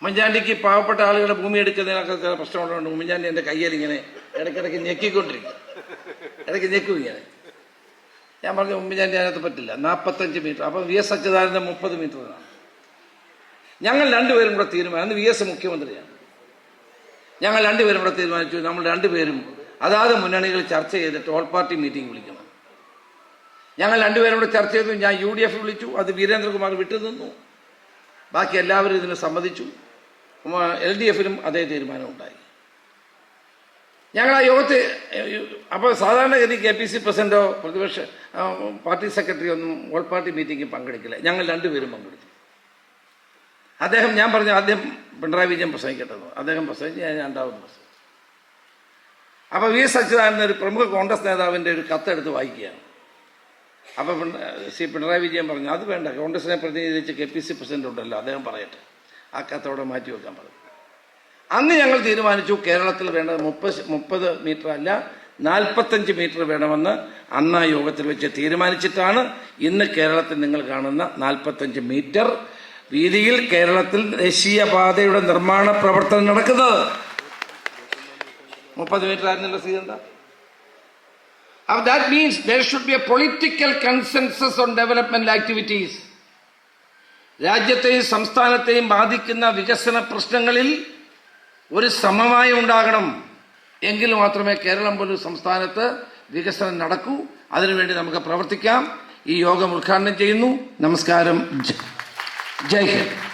ഉമ്മൻചാണ്ടിക്ക് പാവപ്പെട്ട ആളുകളുടെ ഭൂമി എടുക്കുന്നതിനൊക്കെ ചില പ്രശ്നമുള്ളതുകൊണ്ട് ഉമ്മൻചാണ്ടി എന്റെ കയ്യിൽ ഇങ്ങനെ ഇടയ്ക്കിടയ്ക്ക് ഞെക്കിക്കൊണ്ടിരിക്കും. ഇടയ്ക്ക് ഞെക്കും ഇങ്ങനെ. ഞാൻ പറഞ്ഞു ഉമ്മൻചാണ്ടി അതിനകത്ത് പറ്റില്ല. നാൽപ്പത്തഞ്ച് മീറ്റർ. അപ്പം വി എസ് അച്യുതാനന്ദൻ മുപ്പത് മീറ്ററാണ് ഞങ്ങൾ രണ്ടുപേരും കൂടെ തീരുമാനം. അന്ന് വി എസ് മുഖ്യമന്ത്രിയാണ്. ഞങ്ങൾ രണ്ടുപേരും കൂടെ തീരുമാനിച്ചു. നമ്മൾ രണ്ടുപേരും അതാത് മുന്നണികൾ ചർച്ച ചെയ്തിട്ട് ഓൾ പാർട്ടി മീറ്റിംഗ് വിളിക്കണം. ഞങ്ങൾ രണ്ടുപേരും കൂടെ ചർച്ച ചെയ്തു. ഞാൻ യു ഡി എഫ് വിളിച്ചു. അത് വീരേന്ദ്രകുമാർ വിട്ടുനിന്നു. ബാക്കി എല്ലാവരും ഇതിന് സമ്മതിച്ചു. എൽ ഡി എഫിലും അതേ തീരുമാനം ഉണ്ടായി ഞങ്ങൾ ആ യോഗത്തെ അപ്പോൾ സാധാരണഗതി കെ പി സി പ്രസിഡന്റോ പ്രതിപക്ഷ പാർട്ടി സെക്രട്ടറിയോ ഒന്നും ഓൾ പാർട്ടി മീറ്റിംഗിൽ പങ്കെടുക്കില്ല. ഞങ്ങൾ രണ്ടുപേരും പങ്കെടുത്തു. അദ്ദേഹം ഞാൻ പറഞ്ഞു ആദ്യം പിണറായി വിജയൻ പ്രസംഗിക്കട്ടെ എന്ന്. അദ്ദേഹം പ്രസംഗിച്ച് ഞാൻ രണ്ടാമത് പ്രസംഗിച്ചു. അപ്പോൾ വി എസ് അച്യുതാനന്ദൻ ഒരു പ്രമുഖ കോൺഗ്രസ് നേതാവിന്റെ ഒരു കത്തെടുത്ത് വായിക്കുകയാണ്. അപ്പോൾ സി പിണറായി വിജയൻ പറഞ്ഞു അത് വേണ്ട കോൺഗ്രസിനെ പ്രതിനിധീകരിച്ച് കെ പി സി പ്രസിഡന്റ് ഉണ്ടല്ലോ അദ്ദേഹം പറയട്ടെ. ആ കത്തോടെ മാറ്റി വെക്കാൻ പറഞ്ഞു. അന്ന് ഞങ്ങൾ തീരുമാനിച്ചു കേരളത്തിൽ വേണ്ടത് മുപ്പത് മുപ്പത് മീറ്റർ അല്ല നാൽപ്പത്തഞ്ച് മീറ്റർ വേണമെന്ന് അന്ന് ആ യോഗത്തിൽ വെച്ച് തീരുമാനിച്ചിട്ടാണ് ഇന്ന് കേരളത്തിൽ നിങ്ങൾ കാണുന്ന നാൽപ്പത്തഞ്ച് മീറ്റർ വീതിയിൽ കേരളത്തിൽ ദേശീയപാതയുടെ നിർമ്മാണ പ്രവർത്തനം നടക്കുന്നത്. മുപ്പത് മീറ്റർ ആയിരുന്നല്ലോ സീ എന്താ? Uh, that means there should be a political consensus on development activities. രാജ്യത്തെയും സംസ്ഥാനത്തെയും ബാധിക്കുന്ന വികസന പ്രശ്നങ്ങളിൽ ഒരു സമവായം ഉണ്ടാകണം. എങ്കിൽ മാത്രമേ കേരളം പോലൊരു സംസ്ഥാനത്ത് വികസനം നടക്കൂ. അതിനുവേണ്ടി നമുക്ക് പ്രവർത്തിക്കാം. ഈ യോഗം ഉദ്ഘാടനം ചെയ്യുന്നു. നമസ്കാരം. ജയ്- ഹിന്ദ്.